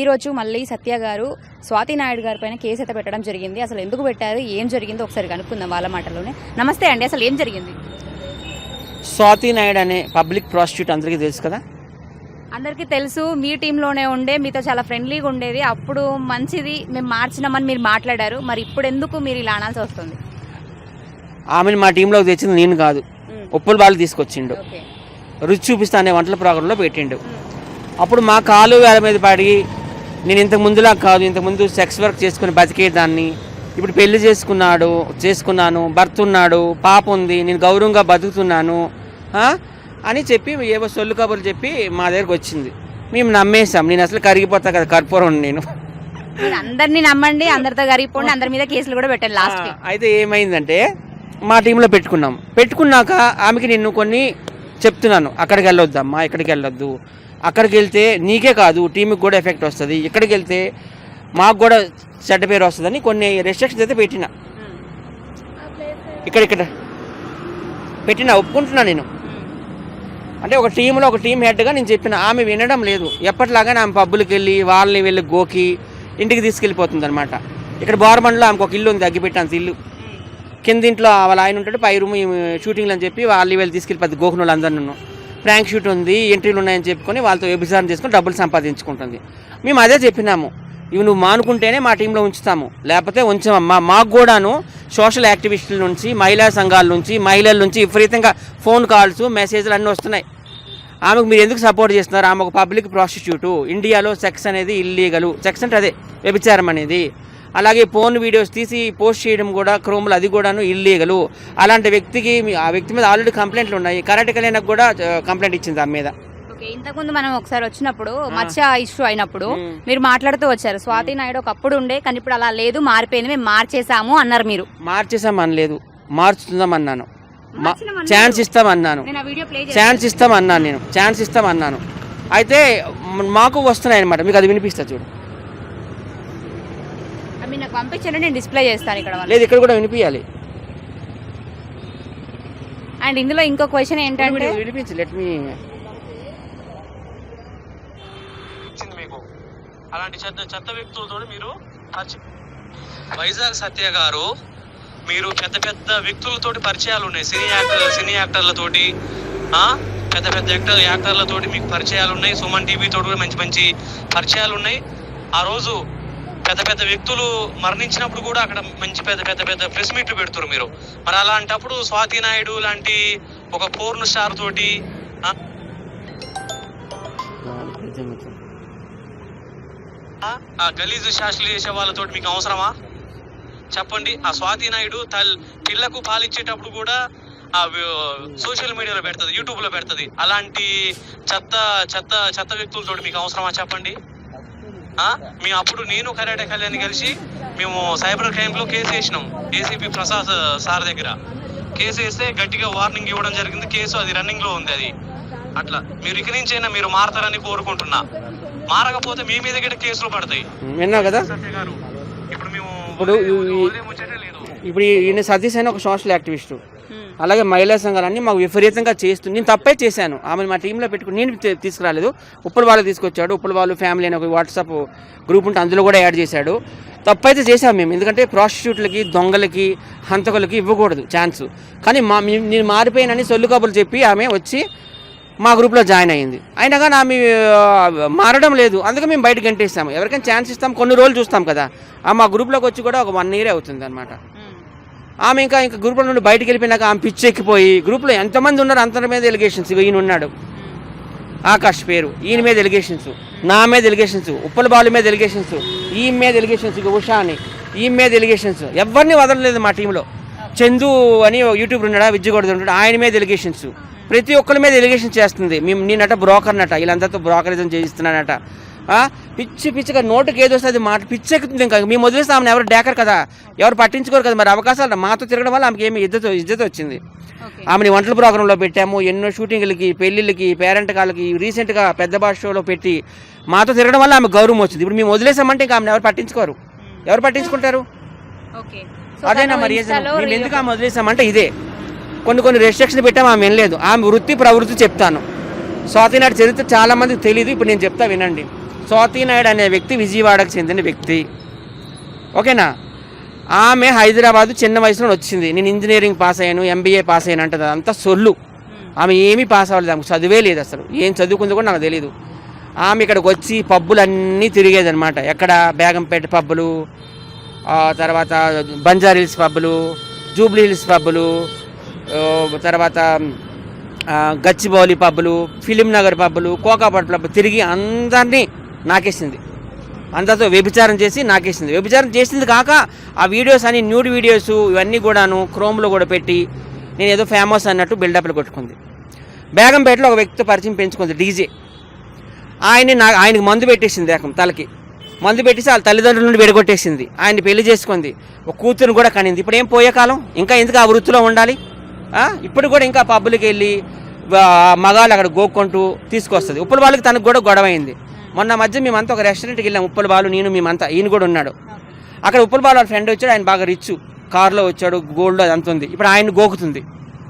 ఈ రోజు మళ్ళీ సత్య గారు స్వాతి నాయుడు గారి పైన కేసు అయితే పెట్టడం జరిగింది. అసలు ఎందుకు పెట్టారు? ఏం జరిగిందో ఒకసారి కనుక్కుందాం వాళ్ళ మాటలోనే నమస్తే అండి అసలు ఏం జరిగింది? స్వాతి నాయుడు అనే పబ్లిక్ ప్రాసిక్యూట్ అందరికీ తెలుసు కదా? అందరికీ తెలుసు మీ టీంలోనే ఉండే మీతో చాలా ఫ్రెండ్లీగా ఉండేది. అప్పుడు మంచిది మేము మార్చినామని మీరు మాట్లాడారు. మరి ఇప్పుడు ఎందుకు మీరు ఇలా అనాల్సి వస్తుంది? ఆమెను మా టీంలోకి తెచ్చింది నేను కాదు. ఉప్పుల బాలు తీసుకొచ్చిండు. రుచి చూపిస్తా అనే వంటల ప్రోగ్రాంలో పెట్టిండు. అప్పుడు మా కాలు వేల మీద పడి నేను ఇంతకు ముందులా కాదు ఇంతకు ముందు సెక్స్ వర్క్ చేసుకుని బతికేదాన్ని ఇప్పుడు పెళ్ళి చేసుకున్నాడు చేసుకున్నాను భర్త ఉన్నాడు పాప ఉంది నేను గౌరవంగా బతుకుతున్నాను? అని చెప్పి ఏవో సొల్లు కబుర్లు చెప్పి మా దగ్గరకు వచ్చింది. మేము నమ్మేశాం. నేను అసలు కరిగిపోతా కదా కర్పూరం నేను. అందరినీ నమ్మండి అందరితో కరిగిపోండి అందరి మీద కేసులు కూడా పెట్టండి లాస్ట్ అయితే ఏమైందంటే మా టీంలో పెట్టుకున్నాం. పెట్టుకున్నాక ఆమెకి నేను కొన్ని చెప్తున్నాను. అక్కడికి వెళ్ళొద్దమ్మా ఇక్కడికి వెళ్ళొద్దు. అక్కడికి వెళ్తే నీకే కాదు టీంకి కూడా ఎఫెక్ట్ వస్తుంది. ఇక్కడికి వెళ్తే మాకు కూడా చెడ్డ పేరు వస్తుందని కొన్ని రెస్ట్రిక్షన్స్ అయితే పెట్టిన. ఇక్కడ ఇక్కడ పెట్టిన ఒప్పుకుంటున్నా నేను. అంటే ఒక టీంలో ఒక టీం హెడ్గా నేను చెప్పిన ఆమె వినడం లేదు. ఎప్పటిలాగానే ఆమె పబ్బులకి వెళ్ళి వాళ్ళని వెళ్ళి గోకి ఇంటికి తీసుకెళ్ళిపోతుంది అనమాట ఇక్కడ బోరబండ్లో ఆమెకు ఒక ఇల్లు ఉంది తగ్గిపెట్టాను ఇల్లు. కింద ఇంట్లో వాళ్ళ ఆయన ఉంటాడు పై రూమ్ షూటింగ్లు అని చెప్పి వాళ్ళు వీళ్ళు తీసుకెళ్ళిపోద్ది అందరు నన్ను ప్రాంక్ షూట్ ఉంది ఎంట్రీలు ఉన్నాయని చెప్పుకొని వాళ్ళతో వ్యభిచారం చేసుకొని డబ్బులు సంపాదించుకుంటుంది. మేము అదే చెప్పినాము ఇవి నువ్వు మానుకుంటేనే మా టీంలో ఉంచుతాము. లేకపోతే ఉంచామమ్మా మాకు కూడాను సోషల్ యాక్టివిస్టుల నుంచి మహిళా సంఘాల నుంచి మహిళల నుంచి విపరీతంగా ఫోన్ కాల్స్ మెసేజ్లు అన్నీ వస్తున్నాయి. ఆమెకు మీరు ఎందుకు సపోర్ట్ చేస్తున్నారు? ఆమె ఒక పబ్లిక్ ప్రాస్టిట్యూటు. ఇండియాలో సెక్స్ అనేది ఇల్లీగలు. సెక్స్ అంటే అదే వ్యభిచారం అనేది. అలాగే ఫోన్ వీడియోస్ తీసి పోస్ట్ చేయడం కూడా క్రోమ్లు అది కూడాను ఇల్లీగలు అలాంటి వ్యక్తికి ఆ వ్యక్తి మీద ఆల్రెడీ కంప్లైంట్లు ఉన్నాయి. కరాటే కళ్యాణకు కూడా కంప్లైంట్ ఇచ్చింది ఆమె మీద. ఇంతకుముందు మనం ఒకసారి వచ్చినప్పుడు. మత్స్య ఇష్యూ అయినప్పుడు. మీరు మాట్లాడుతూ వచ్చారు. స్వాతి నాయుడు ఒకప్పుడు ఉండే కానీ ఇప్పుడు అలా లేదు మారిపోయింది మేము మార్చేసాము అన్నారు మీరు. మార్చేసాం అనలేదు. మార్చుతుందాం అన్నాను. ఛాన్స్ ఇస్తామన్నాను నేను ఆ వీడియో ప్లే ఛాన్స్ ఇస్తామన్నాను నేను. ఛాన్స్ ఇస్తామన్నాను అయితే మ- మాకు వస్తున్నాయి అనమాట మీకు అది వినిపిస్తా చూడు. పంపించండి నేను డిస్ప్లే చేస్తాను ఇక్కడ లేదు ఇక్కడ కూడా వినిపించాలి అండ్ ఇందులో ఇంకో క్వశ్చన్ ఏంటంటే వినిపించి లెట్ మీ మీకు. అలాంటి చెత్త చెత్త వ్యక్తులతో మీరు పరిచయం వైజాగ్ సత్య గారు మీరు పెద్ద పెద్ద వ్యక్తులతోటి పరిచయాలు ఉన్నాయి. సినీ యాక్టర్ సినీ యాక్టర్లతోటి ఆ, పెద్ద పెద్ద యాక్టర్ యాక్టర్లతోటి మీకు పరిచయాలు ఉన్నాయి. సుమన్ టీవీ తోటి కూడా మంచి మంచి పరిచయాలు ఉన్నాయి. ఆ రోజు పెద్ద పెద్ద వ్యక్తులు మరణించినప్పుడు కూడా అక్కడ మంచి పెద్ద పెద్ద పెద్ద ప్రెస్ మీట్లు పెడుతున్నారు మీరు. మరి అలాంటప్పుడు స్వాతి నాయుడు లాంటి ఒక పోర్న్ స్టార్ తోటి ఆ, గలీజు శాస్త్రులు చేసే వాళ్ళతో మీకు అవసరమా? చెప్పండి. ఆ స్వాతి నాయుడు తల్ పిల్లకు పాలిచ్చేటప్పుడు కూడా ఆ సోషల్ మీడియాలో పెడుతుంది యూట్యూబ్లో పెడుతుంది. అలాంటి చెత్త చెత్త చెత్త వ్యక్తులతో మీకు అవసరమా? చెప్పండి. మేము అప్పుడు నేను కరాటే కళ్యాణ్ కలిసి మేము సైబర్ క్రైమ్లో కేసు వేసినాం. ఏసీపీ ప్రసాద్ సార్ దగ్గర. కేసు వేస్తే గట్టిగా వార్నింగ్ ఇవ్వడం జరిగింది. కేసు అది రన్నింగ్లో ఉంది అది. అట్లా. మీరు ఇక నుంచైనా మీరు మారతారని కోరుకుంటున్నా. మారకపోతే మీ మీద కూడా కేసులు పడతాయి. విన్నావు కదా? ఇప్పుడు మేము ఇప్పుడు ఈయన సతీష్ అని ఒక సోషల్ యాక్టివిస్ట్. Hmm. అలాగే మహిళా సంఘాలన్నీ మాకు విపరీతంగా చేస్తుంది నేను తప్పే చేశాను. ఆమెను మా టీంలో పెట్టుకుని నేను తీసుకురాలేదు. ఉప్పుల వాళ్ళు తీసుకొచ్చాడు. ఉప్పుల వాళ్ళు ఫ్యామిలీ అని ఒక వాట్సాప్ గ్రూప్ ఉంటే అందులో కూడా యాడ్ చేశాడు. తప్పైతే చేశాం మేము. ఎందుకంటే ప్రాస్టిట్యూట్లకి దొంగలకి హంతకులకి ఇవ్వకూడదు ఛాన్స్. కానీ మా నేను మారిపోయానని సొల్లు కబుర్లు చెప్పి ఆమె వచ్చి మా గ్రూప్లో జాయిన్ అయ్యింది అయినా కానీ ఆమె మారడం లేదు. అందుకే మేము బయటకు గంటేస్తాము. ఎవరికైనా ఛాన్స్ ఇస్తాం. కొన్ని రోజులు చూస్తాం కదా. ఆ మా గ్రూప్లోకి వచ్చి కూడా ఒక వన్ ఇయర్ అవుతుంది అనమాట ఆమె ఇంకా ఇంకా గ్రూప్లో నుండి బయటకు వెళ్ళిపోయినాక ఆమె పిచ్చి ఎక్కిపోయి గ్రూప్లో ఎంతమంది ఉన్నారు అంత మీద ఎలిగేషన్స్ ఈయన ఉన్నాడు. ఆకాష్ పేరు ఈయన మీద ఎలిగేషన్స్ నా మీద ఎలిగేషన్స్ ఉప్పల బాలు మీద ఎలిగేషన్స్ ఈ మీద ఎలిగేషన్స్ ఇక ఉషా అని ఈ మీద ఎలిగేషన్స్ ఎవరిని వదలలేదు మా టీంలో చందు అని ఓ యూట్యూబ్ ఉన్నాడా విద్యగొడదు ఉంటాడు ఆయన మీద ఎలిగేషన్స్ ప్రతి ఒక్కరి మీద ఎలిగేషన్ చేస్తుంది. మేము నేనట బ్రోకర్ నట వీళ్ళందరితో బ్రోకరిజం చేయిస్తున్నానట. పిచ్చి పిచ్చిగా నోటుకి ఏదో వస్తుంది మాట పిచ్చి ఎక్కుతుంది ఇంకా. మేము వదిలేస్తే ఆమెను ఎవరు డేకర్ కదా? ఎవరు పట్టించుకోరు కదా మరి అవకాశాలు మాతో తిరగడం వల్ల ఆమెకి ఏమి ఇద్దరు ఇజ్జత వచ్చింది. ఆమెని వంటల ప్రోగ్రాంలో పెట్టాము. ఎన్నో షూటింగ్లకి పెళ్ళిళ్ళకి పేరెంట్ కాళ్ళకి రీసెంట్గా పెద్ద భాష షోలో పెట్టి మాతో తిరగడం వల్ల ఆమె గౌరవం వచ్చింది. ఇప్పుడు మేము వదిలేసామంటే ఇంకా ఆమెను ఎవరు పట్టించుకోరు. ఎవరు పట్టించుకుంటారు? అదేనా మరి. మేము ఎందుకు ఆమె వదిలేసామంటే ఇదే. కొన్ని కొన్ని రెస్ట్రిక్షన్ పెట్టాము ఆమె వినలేదు. ఆమె వృత్తి ప్రవృత్తి చెప్తాను. స్వాతి నాటి చరిత్ర చాలా మందికి తెలియదు ఇప్పుడు నేను చెప్తా వినండి. నాయుడు అనే వ్యక్తి విజయవాడకు చెందిన వ్యక్తి. ఓకేనా? ఆమె హైదరాబాద్ చిన్న వయసులో వచ్చింది. నేను ఇంజనీరింగ్ పాస్ అయ్యాను ఎంబీఏ పాస్ అయ్యాను అంటే అంతా సొల్లు. ఆమె ఏమీ పాస్ అవ్వలేదు. ఆమెకు చదివే లేదు అసలు. ఏం చదువుకుందో కూడా నాకు తెలియదు ఆమె ఇక్కడికి వచ్చి పబ్బులు అన్నీ తిరిగేది అనమాట ఎక్కడ? బేగంపేట పబ్బులు తర్వాత బంజారా హిల్స్ పబ్బులు జూబ్లీ హిల్స్ పబ్బులు తర్వాత గచ్చిబౌలి పబ్బులు ఫిలిం నగర్ పబ్బులు కోకాపట్ పబ్బులు తిరిగి అందరినీ నాకేసింది. అందరితో వ్యభిచారం చేసి నాకేసింది. వ్యభిచారం చేసింది కాక ఆ వీడియోస్ అని న్యూడ్ వీడియోస్ ఇవన్నీ కూడాను క్రోమ్లో కూడా పెట్టి నేను ఏదో ఫేమస్ అన్నట్టు బిల్డప్లు కొట్టుకుంది. బేగంపేటలో ఒక వ్యక్తితో పరిచయం పెంచుకుంది డీజే. ఆయన్ని నా ఆయనకి మందు పెట్టేసింది ఏకం తలకి. మందు పెట్టేసి వాళ్ళ తల్లిదండ్రుల నుండి విడగొట్టేసింది. ఆయన్ని పెళ్ళి చేసుకుంది. ఒక కూతురుని కూడా కనింది. ఇప్పుడు ఏం పోయే కాలం? ఇంకా ఎందుకు ఆ వృత్తిలో ఉండాలి? ఇప్పుడు కూడా ఇంకా పబ్బులకి వెళ్ళి మగాళ్ళు అక్కడ గోక్కుంటూ తీసుకొస్తుంది. ఇప్పుడు వాళ్ళకి తనకు కూడా గొడవ అయింది మొన్న మధ్య మేమంతా ఒక రెస్టారెంట్కి వెళ్ళాం ఉప్పుల బాలు నేను మేమంతా ఈయన కూడా ఉన్నాడు. అక్కడ ఉప్పుల బాలు వాళ్ళ ఫ్రెండ్ వచ్చాడు ఆయన బాగా రిచ్ కార్లో వచ్చాడు గోల్డ్ అది అంత ఉంది. ఇప్పుడు ఆయన గోకుతుంది.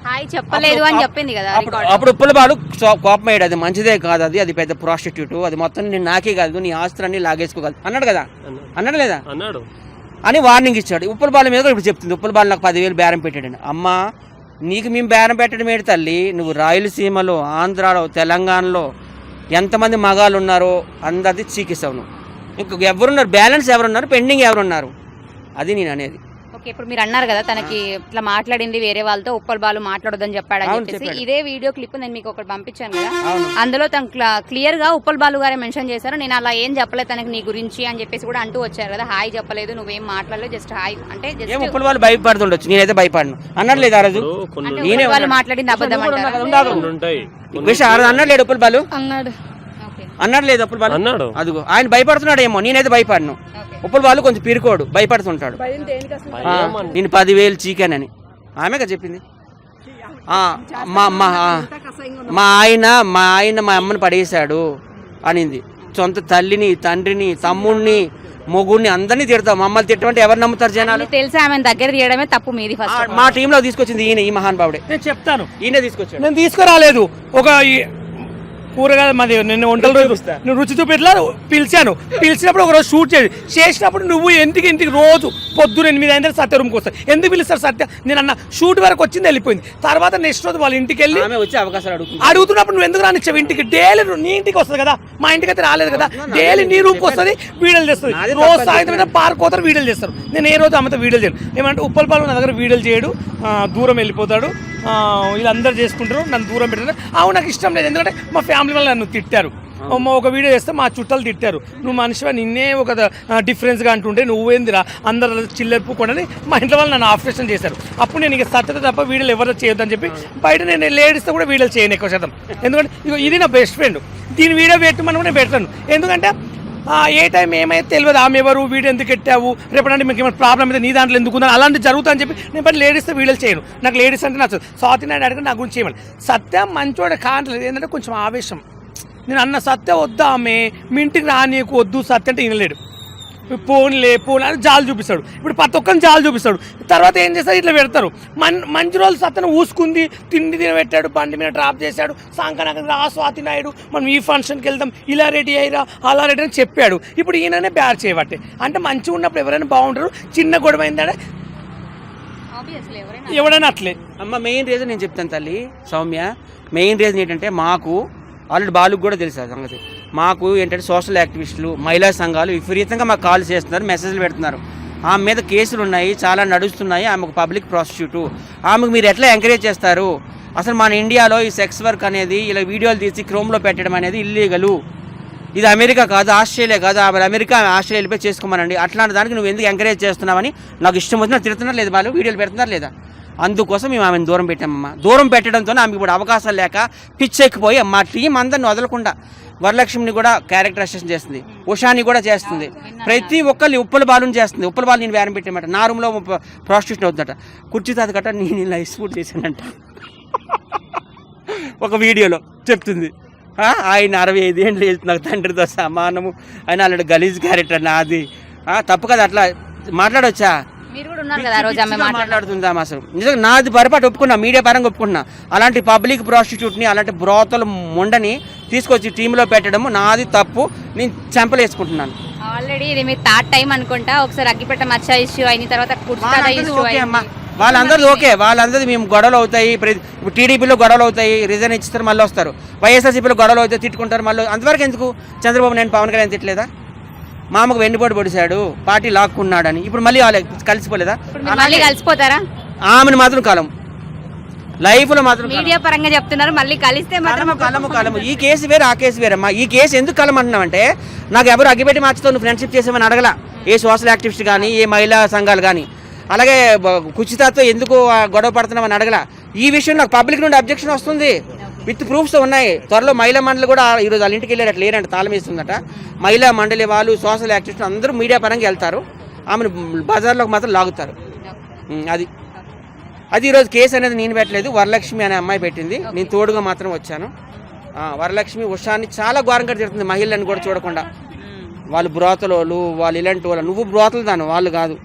హాయ్ చెప్పలేదు అని చెప్పింది కదా అప్పుడు ఉప్పుల బాలు కోపం అయ్యాడు అది మంచిదే కాదు అది అది పెద్ద ప్రాస్టిట్యూట్ అది మొత్తం నేను నాకే కాదు నీ ఆస్తులన్నీ లాగేసుకోగలదు అన్నాడు కదా? అన్నాడు. లేదా? అన్నాడు. అని వార్నింగ్ ఇచ్చాడు. ఉప్పుల బాల మీద కూడా ఇప్పుడు చెప్తుంది. ఉప్పుల బాలు నాకు పదివేలు బేరం పెట్టాడు అమ్మా నీకు మేము బేరం పెట్టడం ఏంటి తల్లి? నువ్వు రాయలసీమలో ఆంధ్రాలో తెలంగాణలో ఎంతమంది మగాళ్ళు ఉన్నారో అందరిది చీకిస్తావు నువ్వు ఇంక ఎవరున్నారు? బ్యాలెన్స్ ఎవరున్నారు? పెండింగ్ ఎవరున్నారు? అది నేను అనేది. ఓకే ఇప్పుడు మీరు అన్నారు కదా తనకి ఇట్లా మాట్లాడింది వేరే వాళ్ళతో ఉప్పల్ బాలు మాట్లాడొద్దని చెప్పాడని అవును, చెప్పేసి. చెప్పాడు. ఇదే వీడియో క్లిప్ నేను మీకు ఒకటి పంపించాను కదా. అందులో తను క్లియర్గా ఉప్పల్ బాలు గారే మెన్షన్ చేశారు నేను అలా ఏం చెప్పలేదు తనకి నీ గురించి అని చెప్పేసి కూడా అంటూ వచ్చారు కదా. హాయ్ చెప్పలేదు నువ్వేం మాట్లాడలేదు జస్ట్ హాయ్ అంటే జస్ట్ ఉప్పుల బాలు భయపడుతుండొచ్చు? నేనైతే భయపడను. అన్నాడు లేదు ఆ రోజు? నేనే వాళ్ళు. మాట్లాడింది అబద్ధం అంటారా? అన్నాడు ఉప్పుల బాలు? అన్నాడు. అన్నాడు లేదు బాలు అన్నాడు. అదిగో ఆయన భయపడుతున్నాడేమో నేనైతే భయపడను. ఉప్పుల బాలు కొంచెం పిరుకోడు భయపడుతుంటాడు. నేను పదివేలు చీకానని ఆమెగా చెప్పింది. ఆ, మా మా ఆయన మా ఆయన మా అమ్మని పడేశాడు అనింది. సొంత తల్లిని తండ్రిని తమ్ముడిని మొగుడిని అందరినీ తిడతాం మమ్మల్ని తిట్టమంటే ఎవరు నమ్ముతారు జనాలు? తెలిసి? ఆమె దగ్గర తీయడమే తప్పు మీది మా టీంలో తీసుకొచ్చింది ఈయన ఈ మహానుభావుడే. నేను చెప్తాను. ఈయనే తీసుకొచ్చాడు. నేను తీసుకురాలేదు. ఒక ఈ కూరగాయల మాది. నేను వంటల రోజు నేను రుచి చూపెట్లా పిలిచాను. పిలిచినప్పుడు ఒక రోజు షూట్ చేసి చేసినప్పుడు నువ్వు ఇంటికి ఇంటికి రోజు పొద్దున ఎనిమిది అయిన సత్య రూమ్కి వస్తాను ఎందుకు పిలుస్తారు సత్య? నేను అన్న షూట్ వరకు వచ్చింది వెళ్ళిపోయింది. తర్వాత నెక్స్ట్ రోజు వాళ్ళ ఇంటికి వెళ్ళి వచ్చే అవకాశాలు అడుగుతుంది. అడుగుతున్నప్పుడు నువ్వు ఎందుకు రానిచ్చావు? ఇంటికి డైలీ నీ ఇంటికి వస్తుంది కదా. మా ఇంటికి అయితే రాలేదు కదా. డైలీ నీ రూమ్కి వస్తుంది వీడియోలు చేస్తుంది రోజు సాయంత్రం పార్క్ పోతారు వీడియోలు చేస్తారు నేను ఏ రోజు అమ్మతో వీడియోలు చేయను. ఏమంటే ఉప్పల్ పాలు నా దగ్గర వీడియోలు చేయడు. దూరం వెళ్ళిపోతాడు. వీళ్ళందరూ చేసుకుంటారు నన్ను దూరం పెట్టారు అవును నాకు ఇష్టం లేదు ఎందుకంటే మా ఫ్యామిలీ వాళ్ళు నన్ను తిట్టారు. ఒక వీడియో చేస్తే మా చుట్టాలు తిట్టారు. నువ్వు మనిషివా నిన్నే ఒక డిఫరెన్స్గా అంటుంటే నువ్వేందిరా అందరు చిల్లెప్పుకోండి మా ఇంట్లో వాళ్ళు నన్ను ఆపరేషన్ చేశారు. అప్పుడు నేను ఇక సత్యత తప్ప వీడియోలు ఎవరు చేయొద్దని చెప్పి బయట నేను లేడీస్తో కూడా వీడియోలు చేయను ఎక్కువ శాతం. ఎందుకంటే ఇది నా బెస్ట్ ఫ్రెండ్ దీని వీడియో పెట్టమని కూడా నేను పెట్టాను ఎందుకంటే ఏ టైం ఏమైతే తెలియదు. ఆమె ఎవరు? వీడియో ఎందుకు పెట్టావు రేపటి మీకు ఏమైనా ప్రాబ్లం అయితే నీ దాంట్లో ఎందుకు ఉందని అలాంటి జరుగుతుందని చెప్పి నేను బట్ లేడీస్తో వీడియోలు చేయను. నాకు లేడీస్ అంటే నచ్చదు. స్వాతి నాయుడు అడిగిన నా గురించి చేయమని. సత్యం మంచోడే కాంటలేదు. ఏంటంటే కొంచెం ఆవేశం. నేను అన్న సత్య వద్దామే ఆమె? మీ ఇంటికి రానీకు వద్దు. సత్య అంటే వినలేడు. పోన్లే పోన్ అని జాలు చూపిస్తాడు. ఇప్పుడు ప్రతి ఒక్కరిని జాలు చూపిస్తాడు. తర్వాత ఏం చేస్తారు? ఇట్లా పెడతారు. మన్ మంచి రోజులు సత్యను ఊసుకుంది తిండి తినబెట్టాడు బండి మీద డ్రాప్ చేశాడు సాంకనాక రా స్వాతి నాయుడు మనం ఈ ఫంక్షన్కి వెళ్దాం ఇలా రెడీ అయ్యిరా అలా రెడీ అని చెప్పాడు. ఇప్పుడు ఈయననే బ్యాడ్ చేయబట్టే. అంటే మంచిగా ఉన్నప్పుడు ఎవరైనా బాగుంటారు. చిన్న గొడవ అయిందంటే ఎవడైనా అట్లే. అమ్మ మెయిన్ రీజన్ నేను చెప్తాను తల్లి సౌమ్య. మెయిన్ రీజన్ ఏంటంటే మాకు ఆల్రెడీ బాలుకు కూడా తెలుసు ఆ సంగతి. మాకు ఏంటంటే సోషల్ యాక్టివిస్టులు మహిళా సంఘాలు విపరీతంగా మాకు కాల్ చేస్తున్నారు మెసేజ్లు పెడుతున్నారు. ఆమె మీద కేసులు ఉన్నాయి చాలా నడుస్తున్నాయి ఆమెకు పబ్లిక్ ప్రాసిక్యూట్. ఆమెకు మీరు ఎట్లా ఎంకరేజ్ చేస్తారు? అసలు మన ఇండియాలో ఈ సెక్స్ వర్క్ అనేది ఇలా వీడియోలు తీసి క్రోమ్లో పెట్టడం అనేది ఇల్లీగలు. ఇది అమెరికా కాదు ఆస్ట్రేలియా కాదు ఆమె అమెరికా ఆస్ట్రేలియా వెళ్ళిపోయి చేసుకోమనండి. అట్లాంటి దానికి నువ్వు ఎందుకు ఎంకరేజ్ చేస్తున్నావని నాకు ఇష్టం వచ్చినా తిడుతున్నారు లేదు వాళ్ళు? వీడియోలు పెడుతున్నారు లేదా? అందుకోసం మేము ఆమెను దూరం పెట్టామమ్మా. దూరం పెట్టడంతో ఆమెకు ఇప్పుడు అవకాశాలు లేక పిచ్చెక్కిపోయి మా టీం అందరిని వదలకుండా. వరలక్ష్మిని కూడా క్యారెక్టరైజేషన్ చేస్తుంది. ఉషాని కూడా చేస్తుంది. ప్రతి ఒక్కరిని ఉప్పల బాలుని చేస్తుంది. ఉప్పల బాలు నేను వేరం పెట్టామట నా రూమ్లో ప్రాస్టిట్యూషన్ అవుతుందట. కుర్చీ తాత గట్ట నేను ఇలా ఎక్స్పోర్ట్ చేశానంట ఒక వీడియోలో చెప్తుంది. ఆయన అరవై ఐదు ఏళ్ళు లేదు నాకు తండ్రితో సమానము. ఆయన అలాంటి గలీజ్ క్యారెక్టర్ నాది. తప్పు కదా అట్లా మాట్లాడొచ్చా? మీరు కూడా ఉన్నారు కదా ఆ రోజు ఆమె పిచ్చిగా మాట్లాడారు మాట్లాడుతుందా అసలు. నిజంగా నాది పొరపాటు ఒప్పుకున్నా మీడియా పరంగా ఒప్పుకున్నా అలాంటి పబ్లిక్ ప్రాస్టిట్యూట్ని అలాంటి బ్రోతల ముండని తీసుకొచ్చి టీంలో పెట్టడం నాది తప్పు. నేను చెంపలేసుకుంటున్నాను. ఆల్రెడీ ఇది మీ థర్డ్ టైం అనుకుంటా. ఒకసారి అగ్గిపెట్ట మచ్చ ఇష్యూ అయిన తర్వాత కుర్తా ఇష్యూ ఓకే అమ్మా. వాళ్ళందరిది ఓకే. వాళ్ళందరిది మేము గొడవలు అవుతాయి. ఇప్పుడు టీడీపీలో గొడవలు అవుతాయి. రిజైన్ ఇస్తారు మళ్ళీ వస్తారు. వైఎస్ఆర్సీపీలో గొడవలు అవుతాయి తిట్టుకుంటారు మళ్ళీ అంతవరకు ఎందుకు? చంద్రబాబు నేను పవన్ కళ్యాణ్ తిట్టలేదా? మామకు వెన్నుపోటు పొడిచాడు పార్టీ లాక్కున్నాడని. ఇప్పుడు మళ్ళీ కలిసిపోలేదా? మళ్ళీ కలిసిపోతారా? ఆమెను మాత్రం కాలం. లైఫ్లో మాత్రం కలం. మీడియా పరంగా చెప్తున్నారు మళ్ళీ కలిస్తే మాత్రం కలము కలము ఈ కేసు వేరు ఆ కేసు వేరమ్మా ఈ కేసు ఎందుకు కలమంటున్నామంటే నాకు ఎవరు అగ్గిపెట్టి మార్చుతో నువ్వు ఫ్రెండ్షిప్ చేసామని అడగల. ఏ సోషల్ యాక్టివిస్ట్ కానీ ఏ మహిళా సంఘాలు కానీ అలాగే కుచితాతో ఎందుకు గొడవ పడుతున్నామని అడగల. ఈ విషయం నాకు పబ్లిక్ నుండి అబ్జెక్షన్ వస్తుంది. విత్ ప్రూఫ్స్ ఉన్నాయి. త్వరలో మహిళా మండలి కూడా ఈరోజు వాళ్ళ ఇంటికి వెళ్ళారట లేరంట తాళం వేస్తుందట. మహిళా మండలి వాళ్ళు సోషల్ యాక్టివిస్ట్ అందరూ మీడియా పరంగా వెళ్తారు. ఆమెను బజార్లోకి మాత్రం లాగుతారు. అది. అది ఈరోజు కేసు అనేది నేను పెట్టలేదు. వరలక్ష్మి అనే అమ్మాయి పెట్టింది. నేను తోడుగా మాత్రం వచ్చాను. వరలక్ష్మి ఉషాన్ని చాలా ఘోరంగా తిడుతుంది మహిళలను కూడా చూడకుండా. వాళ్ళు బ్రోతలోళ్ళు వాళ్ళు ఇలాంటి వాళ్ళు. నువ్వు బ్రోతలు దాను వాళ్ళు కాదు.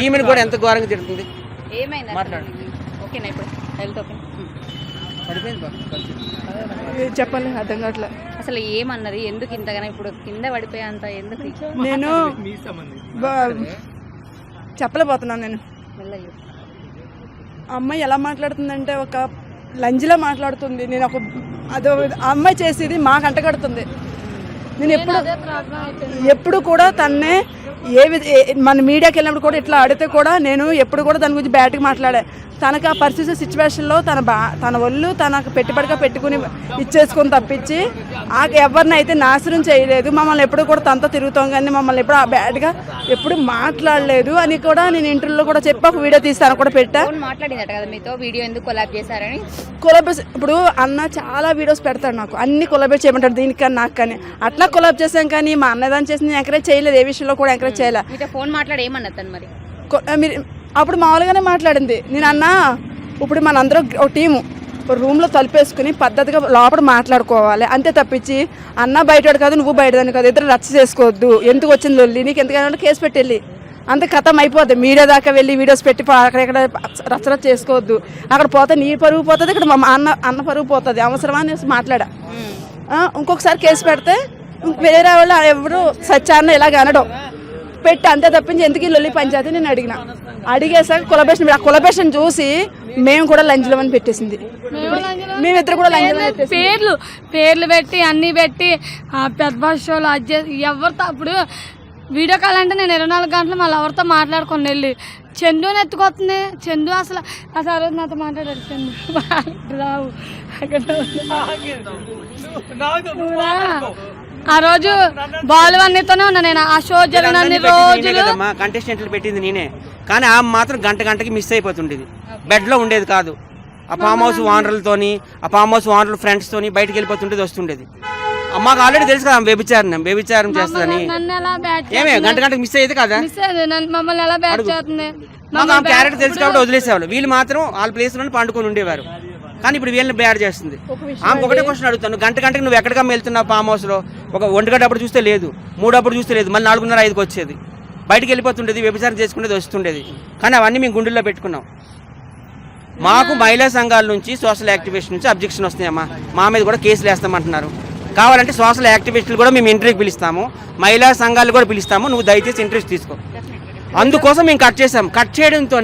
ఈమెను. కూడా ఎంత ఘోరంగా తిడుతుంది. ఏమైంది మాట్లాడు. ఓకేనా ఇప్పుడు? హెల్త్ ఓకే చెప్పాలి అర్థం కావట్లే. అసలు ఏమన్నది? ఎందుకు ఇంతగానో ఇప్పుడు కింద పడిపోయేంత ఎందుకు? నేను చెప్పలేకపోతున్నాను నేను. అమ్మాయి ఎలా మాట్లాడుతుందంటే ఒక లంజిలా మాట్లాడుతుంది. నేను ఒక అదో అమ్మాయి చేసేది మాకు అంటగడుతుంది నేను ఎప్పుడు ఎప్పుడు కూడా తన్నే ఏ విధ ఏ- మన మీడియాకి వెళ్ళినప్పుడు కూడా ఇట్లా అడిగితే కూడా నేను ఎప్పుడు కూడా దాని గురించి బ్యాట్గా మాట్లాడే తనకు ఆ పరిస్థితి సిచ్యువేషన్లో తన బా తన ఒళ్ళు తనకు పెట్టుబడిగా పెట్టుకుని ఇచ్చేసుకొని తప్పించి ఆ ఎవరిని అయితే నాశనం చేయలేదు మమ్మల్ని ఎప్పుడు కూడా తనతో తిరుగుతాం కానీ మమ్మల్ని ఎప్పుడు ఆ బ్యాడ్గా ఎప్పుడు మాట్లాడలేదు అని కూడా నేను ఇంటర్వ్యూలో కూడా చెప్పి ఒక వీడియో తీసి తను కూడా పెట్టా. మాట్లాడిందట కదా మీతో వీడియో ఎందుకు కొలాబ్ చేశారని? కొలాబరేట్ ఇప్పుడు అన్న చాలా వీడియోస్ పెడతాడు నాకు అన్ని కొలాబరేట్ చేయమంటాడు దీనికి కానీ నాకు కానీ అట్లా కొలాబ్ చేసాం కానీ మా అన్నదాన్ని చేసి నేను ఎంకరేజ్ చేయలేదు ఏ విషయంలో కూడా ఎంకరేజ్ చేయలే? మీతో ఫోన్ మాట్లాడి ఏమన్నది తను మరి? మీరు అప్పుడు మామూలుగానే మాట్లాడింది. నేను అన్నా ఇప్పుడు మనందరం ఒక టీము రూమ్లో తలుపేసుకుని పద్ధతిగా లోపల మాట్లాడుకోవాలి. అంతే తప్పించి అన్న బయటవాడు కాదు నువ్వు బయటదాన్ని కాదు ఇద్దరు రచ్చ చేసుకోవద్దు. ఎందుకు వచ్చింది లొల్లి? నీకు ఎందుకైనా కేసు పెట్టి అంత కథం అయిపోద్ది. మీడియా దాకా వెళ్ళి వీడియోస్ పెట్టి అక్కడెక్కడ రచ్చ చేసుకోవద్దు. అక్కడ పోతే నీ పరుగు పోతుంది ఇక్కడ మా అన్న అన్న పరుగు పోతుంది. అవసరమా అని మాట్లాడా. ఇంకొకసారి కేసు పెడితే వేరే వాళ్ళు ఎవరు సత్యాన్న ఇలాగ అనడం? పెట్టి అంతే తప్పించి ఎందుకు ఈ లొల్లి పంచాయతీ నేను అడిగిన. అడిగేసాక కులబేషన్ ఆ కులబేషన్ చూసి మేము కూడా లంచ్లో అని పెట్టేసింది. మేమిద్దరు కూడా పెట్టేసి పేర్లు పేర్లు పెట్టి అన్ని పెట్టి ఆ పెద్ద బాస్ షోలు ఎవరితో అప్పుడు వీడియో కాల్ అంటే నేను ఇరవై నాలుగు గంటలు మళ్ళీ ఎవరితో మాట్లాడుకొని వెళ్ళి. చందుని ఎత్తుకొస్తుంది. చందు అసలు అసలు ఆ రోజు నాతో మాట్లాడారు చందు. రావు. అక్కడ. ఆ రోజు బాలు అన్నితోనే ఉన్నా నేను. ఆ షో జరిగిన అన్ని రోజులు కంటెస్టెంట్లు పెట్టింది నేనే. కానీ ఆమె మాత్రం గంట గంటకి మిస్ అయిపోతుండేది. బెడ్లో ఉండేది కాదు. ఆ ఫామ్ హౌస్ ఓనర్లతోని ఆ ఫామ్ హౌస్ ఓనర్ల ఫ్రెండ్స్తోని బయటికి వెళ్ళిపోతుండేది వస్తుండేది. మాకు ఆల్రెడీ తెలుసు కదా వ్యభిచారం వ్యభిచారం చేస్తుందని. ఏమే గంట గంటకి మిస్ అయ్యేది కదా? మమ్మల్ని ఎలా బ్యాట్ చేస్తుంది? మాకు ఆమె క్యారెక్టర్ తెలుసు కాబట్టి వదిలేసేవాళ్ళు. వీళ్ళు మాత్రం వాళ్ళ ప్లేస్లో పండుకొని ఉండేవారు. కానీ ఇప్పుడు వీళ్ళని బ్యాడ్ చేస్తుంది. ఆమె ఒకటే క్వశ్చన్ అడుగుతాను. గంట గంటకి నువ్వు ఎక్కడికమ్మ వెళ్తున్నావు ఫామ్ హౌస్లో ఒక ఒంటి అప్పుడు చూస్తే లేదు. మూడప్పుడు చూస్తే లేదు. మళ్ళీ నాలుగున్నర ఐదుకి వచ్చేది. బయటికి వెళ్ళిపోతుండేది వ్యభిచారం చేసుకునేది వస్తుండేది. కానీ అవన్నీ మేము గుండెల్లో పెట్టుకున్నాం. మాకు మహిళా సంఘాల నుంచి సోషల్ యాక్టివిస్ట్ నుంచి అబ్జెక్షన్ వస్తున్నాయమ్మా. మా మీద కూడా కేసులు వేస్తామంటున్నారు. కావాలంటే సోషల్ యాక్టివిస్టులు కూడా మేము ఇంటర్వ్యూకి పిలుస్తాము. మహిళా సంఘాలు కూడా పిలుస్తాము. నువ్వు దయచేసి ఇంటర్వ్యూస్ తీసుకో. అందుకోసం మేము కట్ చేసాం కట్ చేయడంతో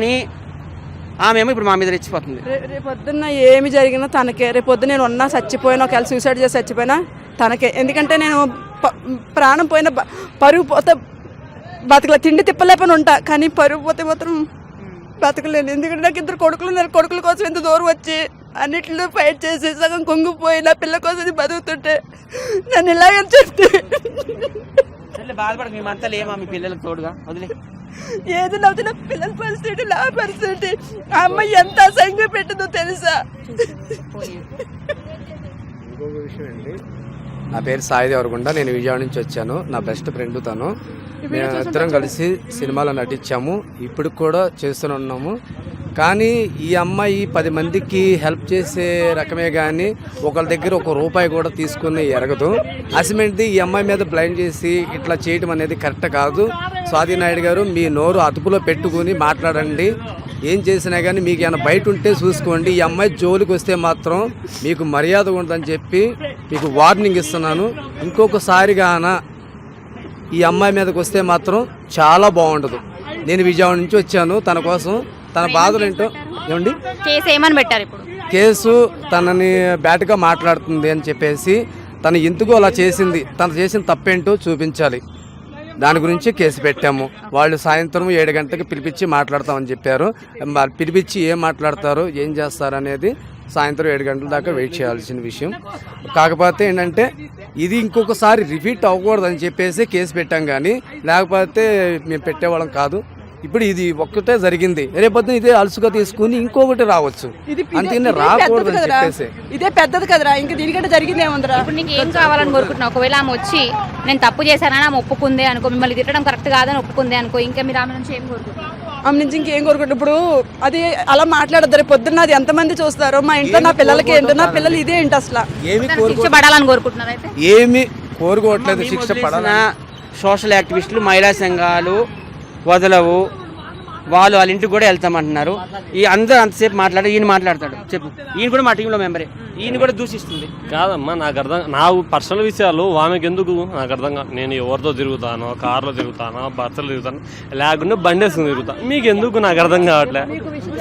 ఆమె ఏమో ఇప్పుడు మా మీద రెచ్చిపోతుంది. రేపొద్దున్న ఏమి జరిగినా తనకే. రేపొద్దు నేను ఉన్నా చచ్చిపోయినా ఒకవేళ సూసైడ్ చేసి చచ్చిపోయినా తనకే. ఎందుకంటే నేను ప్రాణం పోయిన పరుగు పోతే బతకలే తిండి తిప్పలేపని ఉంటా. కానీ పరుగు పోతే మాత్రం బతకలేను. ఎందుకంటే నాకు ఇద్దరు కొడుకులు ఉన్నారు. కొడుకుల కోసం ఇంత దూరం వచ్చి అన్నిట్లో ఫైట్ చేసి సగం కొంగిపోయి నా పిల్ల కోసం ఇది బతుకుతుంటే నన్ను ఇలాగని చెప్తే బాధపడ మేమంతా లేమా మీ పిల్లలకు తోడుగా? వదిలే. ఏది నవ్వుతున్న పిల్లల పరిస్థితి నా పరిస్థితి. ఆ అమ్మాయి ఎంత అసహ్యంగా పెట్టిందో తెలుసా? ఇంకొక విషయం అండి. నా పేరు సాయి దేవరకొండ నేను విజయవాడ నుంచి వచ్చాను. నా బెస్ట్ ఫ్రెండ్ తను. మేము ఇద్దరం కలిసి సినిమాలో నటించాము. ఇప్పుడు కూడా చేస్తూనే ఉన్నాము. కానీ ఈ అమ్మాయి పది మందికి హెల్ప్ చేసే రకమే కానీ ఒకళ్ళ దగ్గర ఒక రూపాయి కూడా తీసుకుని ఎరగదు. అసిమెంట్ది ఈ అమ్మాయి మీద బ్లైండ్ చేసి ఇట్లా చేయటం అనేది కరెక్ట్ కాదు. స్వాతి నాయుడు గారు మీ నోరు అదుపులో పెట్టుకుని మాట్లాడండి. ఏం చేసినా కానీ మీకు ఏమైనా బయట ఉంటే చూసుకోండి. ఈ అమ్మాయి జోలికి వస్తే మాత్రం మీకు మర్యాద ఉండదని చెప్పి మీకు వార్నింగ్ ఇస్తున్నాను. ఇంకొకసారిగాన ఈ అమ్మాయి మీదకి వస్తే మాత్రం చాలా బాగుండదు. నేను విజయవాడ నుంచి వచ్చాను. తన కోసం తన బాధలు ఏంటో ఏమండి? కేసు ఏమని పెట్టారు ఇప్పుడు? కేసు తనని బ్యాట్గా మాట్లాడుతుంది అని చెప్పేసి తను ఎందుకు అలా చేసింది? తను చేసిన తప్పేంటో చూపించాలి. దాని గురించి కేసు పెట్టాము. వాళ్ళు సాయంత్రం ఏడు గంటలకు పిలిపించి మాట్లాడతామని చెప్పారు. మరి పిలిపించి ఏం మాట్లాడతారు ఏం చేస్తారు అనేది సాయంత్రం ఏడు గంటల దాకా వెయిట్ చేయాల్సిన విషయం. కాకపోతే ఏంటంటే ఇది ఇంకొకసారి రిపీట్ అవ్వకూడదని చెప్పేసి కేసు పెట్టాం కానీ లేకపోతే మేము పెట్టేవాళ్ళం కాదు. ఇప్పుడు ఇది ఒక్కటే జరిగింది. రేపొద్దున ఇదే అలసుగా తీసుకుని ఇంకొకటి రావచ్చు. ఇది అందుకని రాకూడదు అని చెప్పేసి. ఇదే పెద్దది కదరా. ఇంకా దీనికంటే జరిగింది ఏముందిరా? ఇప్పుడు నీకు ఏం కావాలని కోరుకుంటున్నావు? ఒకవేళ ఆమె వచ్చి నేను తప్పు చేశానని ఆమె ఒప్పుకుందే అనుకో మిమ్మల్ని తిట్టడం కరెక్ట్ కాదని ఒప్పుకుందే అనుకో ఇంకా మీరు ఆమె నుంచి ఏం కోరుకుంటున్నారు ఆమె నుంచి ఇంకేం కోరుకుంటు ఇప్పుడు అది అలా మాట్లాడద్దు. రేపు పొద్దున్న అది ఎంతమంది చూస్తారో? మా ఇంట్లో నా పిల్లలకి ఏంటో నా పిల్లలు ఇదే ఏంటి అసలు? ఏమి శిక్ష పడాలని కోరుకుంటున్నారు అయితే? ఏమి కోరుకోవట్లేదు శిక్ష పడాలని. సోషల్ యాక్టివిస్టులు మహిళా సంఘాలు వదలవు. వాళ్ళు వాళ్ళ ఇంటికి కూడా వెళ్తామంటున్నారు. ఈ అందరూ అంతసేపు మాట్లాడు ఈయన మాట్లాడతాడు. చెప్పు. ఈయన కూడా మా టీంలో మెంబరే. ఈయన కూడా దూషిస్తుంది. కాదమ్మా నాకు అర్థం నా పర్సనల్ విషయాలు ఆమెకి ఎందుకు నాకు అర్థం కాదు. నేను ఎవరితో తిరుగుతానో కార్లో తిరుగుతానో బస్సులో తిరుగుతాను లేకుండా బండి వేసుకుని తిరుగుతా. మీకు ఎందుకు నాకు అర్థం కావట్లే.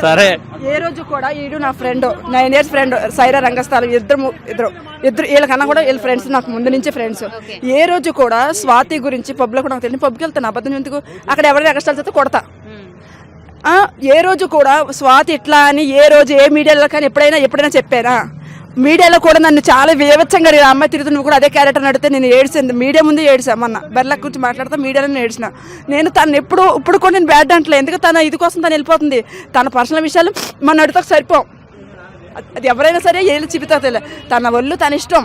సరే. ఏ రోజు కూడా ఈడు నా friend nine years friend Saira Rangasthalam ఇద్దరు ఇద్దరు ఇద్దరు వీళ్ళకన్నా కూడా వీళ్ళ ఫ్రెండ్స్ నాకు ముందు నుంచి ఫ్రెండ్స్. ఏ రోజు కూడా స్వాతి గురించి పబ్లో కూడా నాకు తెలియదు. పబ్కి వెళ్తాను అబద్ధం ఎందుకు? అక్కడ ఎవరైనా చేస్తే కొడతా. ఏ రోజు కూడా స్వాతి ఇట్లా అని ఏ రోజు ఏ మీడియాలో కానీ ఎప్పుడైనా ఎప్పుడైనా చెప్పానా మీడియాలో కూడా నన్ను చాలా వివచ్చంగా "ఈ అమ్మాయి తిరుగుతు నువ్వు కూడా అదే క్యారెక్టర్ నడితే నేను ఏడిసింది మీడియా ముందు ఏడ్చా మొన్న బెర్ల గురించి మాట్లాడితే మీడియాలో ఏడిసిన నేను తను ఎప్పుడు ఇప్పుడు కూడా నేను బ్యాడ్ అంటలే. ఎందుకు తన ఇది కోసం తను వెళ్ళిపోతుంది? తన పర్సనల్ విషయాలు మన నడితో సరిపోం. అది- అది ఎవరైనా సరే ఏళ్ళు చూపితా తెలియదు. తన ఒళ్ళు తన ఇష్టం.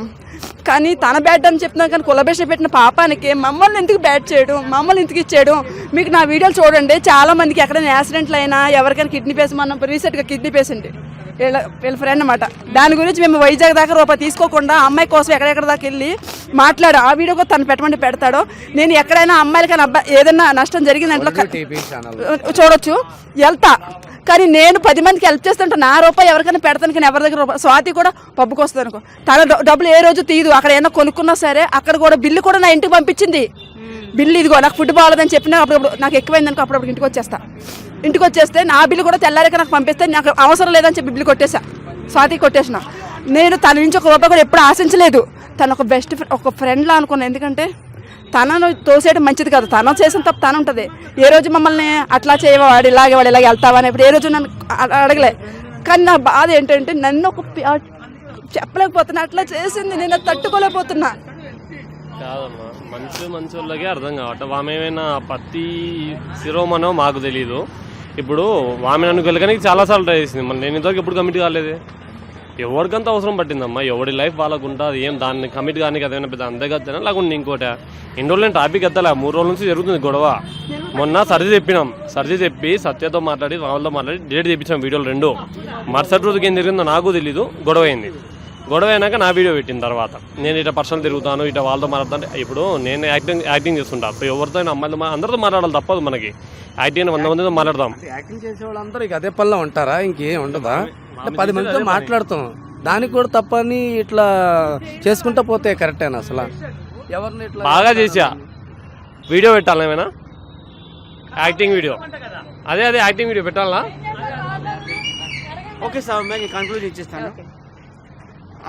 కానీ తన బ్యాడ్ అని చెప్తున్నాను కానీ కులబేష పెట్టిన పాపానికి మమ్మల్ని ఎందుకు బ్యాడ్ చేయడం? మమ్మల్ని ఎందుకు ఇచ్చేయడం మీకు నా వీడియోలు చూడండి. చాలా మందికి ఎక్కడైనా యాక్సిడెంట్లు అయినా ఎవరికైనా కిడ్నీ పేసి మనం రీసెంట్గా కిడ్నీ పేషెంట్ వీళ్ళ వీళ్ళ ఫ్రెండ్ అనమాట దాని గురించి మేము వైజాగ్ దాకా రూపాయి తీసుకోకుండా అమ్మాయి కోసం ఎక్కడెక్కడ దాకా వెళ్ళి మాట్లాడు. ఆ వీడియో కూడా తను పెట్టమంటే పెడతాడు. నేను ఎక్కడైనా అమ్మాయిలకైనా అబ్బాయి ఏదైనా నష్టం దాంట్లో టీవీ ఛానల్ చూడొచ్చు. వెళ్తా. కానీ నేను పది మందికి హెల్ప్ చేస్తుంటే నా రూపాయి ఎవరికైనా పెడతాను కానీ ఎవరి దగ్గర రూపాయి స్వాతి కూడా పబ్బుకి వస్తుంది అనుకో తన డబ్బులు ఏ రోజు తీయదు అక్కడ ఏమైనా కొనుక్కున్నా సరే అక్కడ కూడా బిల్లు కూడా నా ఇంటికి పంపించింది. బిల్లు ఇదిగో నాకు ఫుడ్ బాగాలేదని చెప్పినా అప్పుడప్పుడు నాకు ఎక్కువైంది అనుకో అప్పుడప్పుడు ఇంటికి వచ్చేస్తా. ఇంటికి వచ్చేస్తే నా బిల్లు కూడా తెల్లారిక నాకు పంపిస్తే నాకు అవసరం లేదని చెప్పి బిల్లు కొట్టేసా స్వాతి కొట్టేసిన. నేను తన నుంచి ఒక రూపాయి కూడా ఎప్పుడు ఆశించలేదు. తను ఒక బెస్ట్ ఒక ఫ్రెండ్లా అనుకున్నాను ఎందుకంటే తనను తోసేయడం మంచిది కాదు. తను చేసిన తప్పు తను ఉంటుంది. ఏ రోజు మమ్మల్ని అట్లా చేయవా వాడు ఇలాగే వాడు ఇలాగే వెళ్తావా అని ఇప్పుడు ఏ రోజు నన్ను అడగలే. కానీ నా బాధ ఏంటంటే నన్ను ఒక చెప్పలేకపోతున్నా అట్లా చేసింది నేను తట్టుకోలేకపోతున్నా. కాదమ్మా మంచి మంచి వాళ్ళకే అర్థం కావట్లేదు ఆమె ఏమైనా పత్తి శిరోమనో మాకు తెలియదు ఇప్పుడు ఆమె నన్ను గెలకనికి చాలాసార్లు ట్రై చేసింది. మరి నేను ఇంతవరకు ఎప్పుడు కమిట్ కాలేదు? ఎవరికంత అవసరం పట్టిందమ్మా. ఎవడి లైఫ్ వాళ్ళకు ఉంటుంది ఏం దాన్ని కమిట్ కానీ అదేమైనా పెద్ద అందగత్తేనా? లేకుండా ఇంకోట? ఎన్ని రోజులు నేను టాపిక్ ఎత్తలే మూడు రోజుల నుంచి జరుగుతుంది గొడవ. మొన్న సర్ది చెప్పినాం. సర్ది చెప్పి సత్యతో మాట్లాడి రావులతో మాట్లాడి డేట్ తెప్పించాం వీడియోలు రెండు. మరుసటి రోజుకి ఏం జరిగిందో నాకు తెలీదు. గొడవ అయింది. గొడవ అయినాక నా వీడియో పెట్టిన తర్వాత. నేను ఇట్లా పర్సనల్ తిరుగుతాను ఇట్లా వాళ్ళతో మాట్లాడుతుంటే ఇప్పుడు నేను యాక్టింగ్ యాక్టింగ్ చేస్తుంటా. సో ఎవరితో మా- అందరితో మాట్లాడాలి తప్పదు మనకి. యాక్టింగ్ వంద మందితో మాట్లాడదాం. యాక్టింగ్ చేసే వాళ్ళందరూ ఇక అదే పనిలో ఉంటారా? ఇంకేం ఉండదా పది మందితో మాట్లాడుతాం. దానికి కూడా తప్పని ఇట్లా చేసుకుంటా పోతే కరెక్టేనా అసలు? ఎవరిని ఇట్లా బాగా చేసా వీడియో పెట్టాలి ఏమైనా? యాక్టింగ్ వీడియో అదే అదే యాక్టింగ్ వీడియో పెట్టాలా? ఓకే సార్ నేను కన్క్లూజన్ ఇచ్చేస్తాను.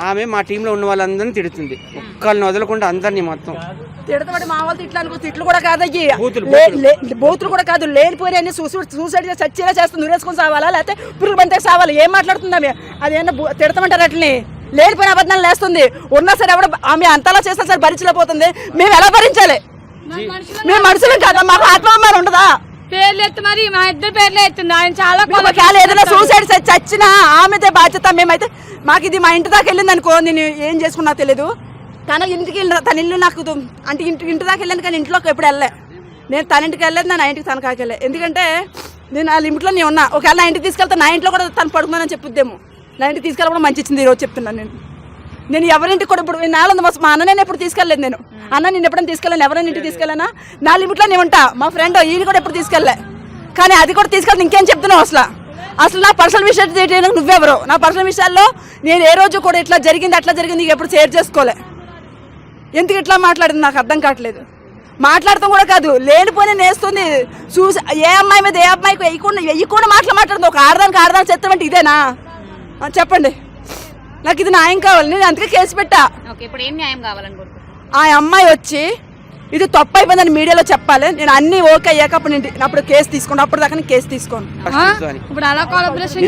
ఆమె మా టీంలో ఉన్న వాళ్ళందరినీ తిడుతుంది. ఒక్కళ్ళని వదలకుండా అందరినీ మొత్తం. తిడతాడు మా వాళ్ళు తిట్లు అనుకో తిట్లు కూడా కాదయ్యి బూతులు, కూడా కాదు అన్ని సూసైడ్ సూసైడ్ చేసి చచ్చేలా చేస్తుంది సావాలా? లేకపోతే పురుగు బంతే సావాలి? ఏం అదేమన్నా తిడతామంటారు అట్లని? లేనిపోయిన అబద్ధాలు లేస్తుంది ఉన్నా సరే ఎవడ ఆమె అంతలా చేసినా సరే భరించలేకపోతుంది. మేము ఎలా భరించాలి? మేము మనుషులం కాదా. మాకు ఆత్మాభిమానం ఉండదా? పేర్లు ఎత్తి మరి మా ఇద్దరు పేర్లు ఎత్తుంది ఆయన చాలా ఒకవేళ ఏదైనా సూసైడ్ చచ్చినా ఆమెదే బాధ్యత. మేమైతే మాకు ఇది మా ఇంటి దాకా వెళ్ళింది అనుకో నేను ఏం చేసుకున్నా తెలియదు తన ఇంటికి వెళ్ళిన తన ఇల్లు నాకు అంటే ఇంటి ఇంటి దాకా వెళ్ళాను కానీ ఇంట్లోకి ఎప్పుడు వెళ్ళలే. నేను తన ఇంటికి వెళ్ళలేదు నా ఇంటికి తన కాకి వెళ్ళే ఎందుకంటే నేను ఆ లిమిట్లో నేను ఉన్నా. ఒకవేళ నా ఇంటికి తీసుకెళ్తే నా ఇంట్లో కూడా తను పడుకుందని చెప్పుద్దేమో. నా ఇంటికి తీసుకెళ్ళడం మంచి ఇచ్చింది ఈరోజు చెప్తున్నాను నేను. నేను ఎవరింటికి కూడా ఇప్పుడు నాలుగు మా మా అన్న నేను ఎప్పుడు తీసుకెళ్ళలేదు నేను. అన్న నేను ఎప్పుడైనా తీసుకెళ్ళాను? ఎవరైనా ఇంటికి తీసుకెళ్ళానా? నా లిమిట్లో నేను ఉంటా. మా ఫ్రెండ్ ఈయన కూడా ఎప్పుడు తీసుకెళ్ళలే. కానీ అది కూడా తీసుకెళ్తే ఇంకేం చెప్తున్నావు అసలు? అసలు నా పర్సనల్ విషయాలు చేయడానికి నువ్వెవరు? నా పర్సనల్ విషయాల్లో నేను ఏ రోజు కూడా ఇట్లా జరిగింది అట్లా జరిగింది నీకు ఎప్పుడు షేర్ చేసుకోలే. ఎందుకు ఇట్లా మాట్లాడింది? నాకు అర్థం కావట్లేదు. మాట్లాడతాం కూడా కాదు లేనిపోయిన నేస్తుంది. చూసి ఏ అమ్మాయి మీద ఏ అమ్మాయికి వెయ్యకుండా వెయ్యకుండా మాటలు మాట్లాడుతుంది ఒక ఆడదానికి ఆడదానికి చెత్తం అంటే ఇదేనా? చెప్పండి. నాకు ఇది న్యాయం కావాలి. నేను అందుకే కేసు పెట్టా. ఓకే ఇప్పుడు ఏం న్యాయం కావాలనుకుంటున్నారు ఆ అమ్మాయి వచ్చి ఇది తప్పు అయిపోయిందని మీడియాలో చెప్పాలి. నేను అన్ని ఓకే అయ్యాక అప్పుడు నేను అప్పుడు కేసు తీసుకోండి అప్పుడు దాకా నేను కేసు తీసుకోను. ఆ? ఇప్పుడు అలా కొలాబరేషన్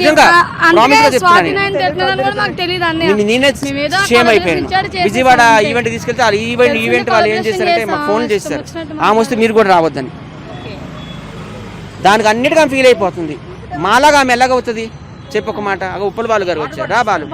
విజయవాడ. ఈవెంట్ తీసుకెళ్తే ఆ ఈవెంట్ ఈవెంట్ వాళ్ళు ఏం చేశారంటే మాకు ఫోన్ చేశారు ఆమె వస్తే మీరు కూడా రావద్దని. దానికి అన్నిటికీ ఫీల్ అయిపోతుంది. మాలాగా ఆమె ఎలాగవుతుంది చెప్పు మాట. ఉప్పల బాలు గారు వచ్చారు. రా బాలు.